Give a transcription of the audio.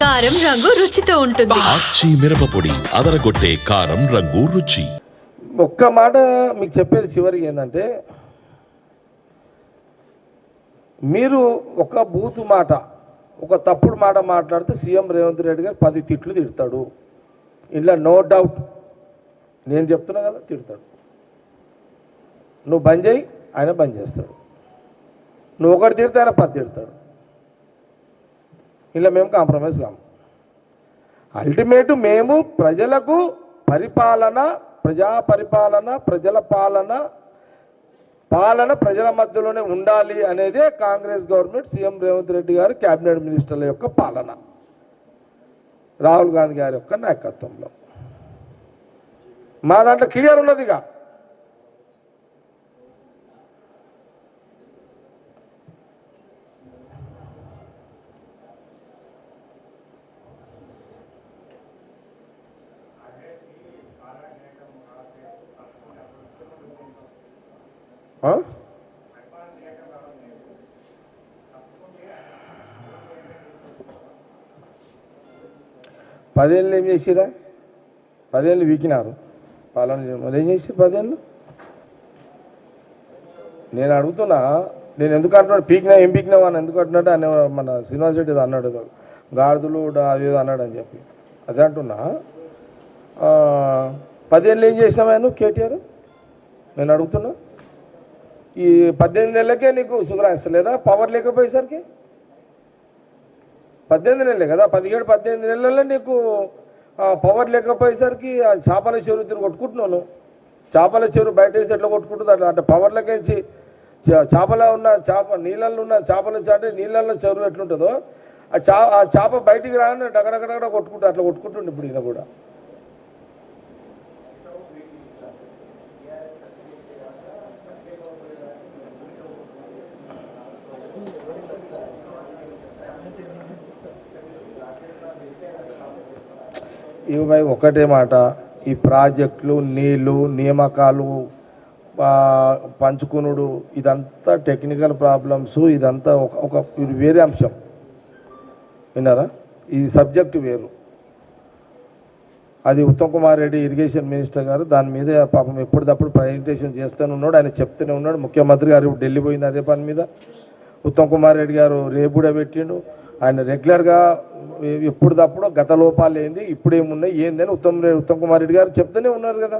కారం రంగు రుచితో ఉంటుంది. ఆచి మిరపపొడి అదరగొట్టే కారం రంగు రుచి. ఒక్క మాట మీకు చెప్పేది చివరికి ఏంటంటే మీరు ఒక బూతు మాట ఒక తప్పుడు మాట మాట్లాడితే సీఎం రేవంత్ రెడ్డి గారు పది తిట్లు తిడతాడు. ఇంట్లో నో డౌట్. నేను చెప్తున్నా కదా తిడతాడు. నువ్వు బంద్ చేయి ఆయన బంద్ చేస్తాడు. నువ్వు ఒకటి తిడితే ఆయన పది తిడతాడు. ఇలా మేము కాంప్రమైజ్ కాము. అల్టిమేట్ మేము ప్రజలకు పరిపాలన ప్రజా పరిపాలన ప్రజల పాలన పాలన ప్రజల మధ్యలోనే ఉండాలి అనేదే కాంగ్రెస్ గవర్నమెంట్ సీఎం రేవంత్ రెడ్డి గారు క్యాబినెట్ మినిస్టర్ల యొక్క పాలన. రాహుల్ గాంధీ గారి యొక్క నాయకత్వంలో. మా దాంట్లో క్లియర్ ఉన్నదిగా. పదేళ్ళు ఏం చేసిరా పదేళ్ళు వీకినారు. పాలన ఏం చేసి పదేళ్ళు? నేను అడుగుతున్నా నేను ఎందుకు అంటున్నాడు పీకినా ఏం పీకినా అని ఎందుకు అంటున్నాడు అని మన శ్రీనివాస్ రెడ్డి అన్నాడు గాడిదలు అది ఏదో అన్నాడు అని చెప్పి. అదే అంటున్నా. పదేళ్ళు ఏం చేసినావా నువ్వు కేటీఆర్? నేను అడుగుతున్నా. ఈ పద్దెనిమిది నెలలకే నీకు సుధరాస్తలేదా పవర్ లేకపోయేసరికి? పద్దెనిమిది నెలలే కదా? పదిహేడు పద్దెనిమిది నెలల్లో నీకు పవర్ లేకపోయేసరికి ఆ చేపల చెరువు తిరిగి కొట్టుకుంటున్నాను చేపల చెరువు బయట వేసి ఎట్లా కొట్టుకుంటుంది అట్లా అంటే పవర్లకేంచి చేపల ఉన్న చేప నీళ్ళల్లో ఉన్న చేపల చాటే నీళ్ళల్లో చెరువు ఎట్లుంటుందో ఆ చా ఆ చేప బయటికి రాగానే డగడగడగడ కొట్టుకుంటూ అట్లా కొట్టుకుంటుండే ఇప్పుడు ఈయన కూడా. ఇవి ఒకటే మాట ఈ ప్రాజెక్టులు నీళ్ళు నియామకాలు పంచుకునుడు ఇదంతా టెక్నికల్ ప్రాబ్లమ్స్ ఇదంతా ఒక ఒక వేరే అంశం. విన్నారా? ఇది సబ్జెక్ట్ వేరు. అది ఉత్తమ్ కుమార్ రెడ్డి ఇరిగేషన్ మినిస్టర్ గారు దాని మీద పాపం ఎప్పటికప్పుడు ప్రజెంటేషన్ చేస్తూనే ఉన్నాడు ఆయన చెప్తూనే ఉన్నాడు. ముఖ్యమంత్రి గారు ఢిల్లీ పోయింది అదే పని మీద. ఉత్తమ్ కుమార్ రెడ్డి గారు రేపు కూడా పెట్టిండు. ఆయన రెగ్యులర్గా ఎప్పటికప్పుడు గత లోపాలు ఏంది ఇప్పుడు ఏమున్నాయి ఏంది అని ఉత్తమ్ ఉత్తమ్ కుమార్ రెడ్డి గారు చెప్తూనే ఉన్నారు కదా.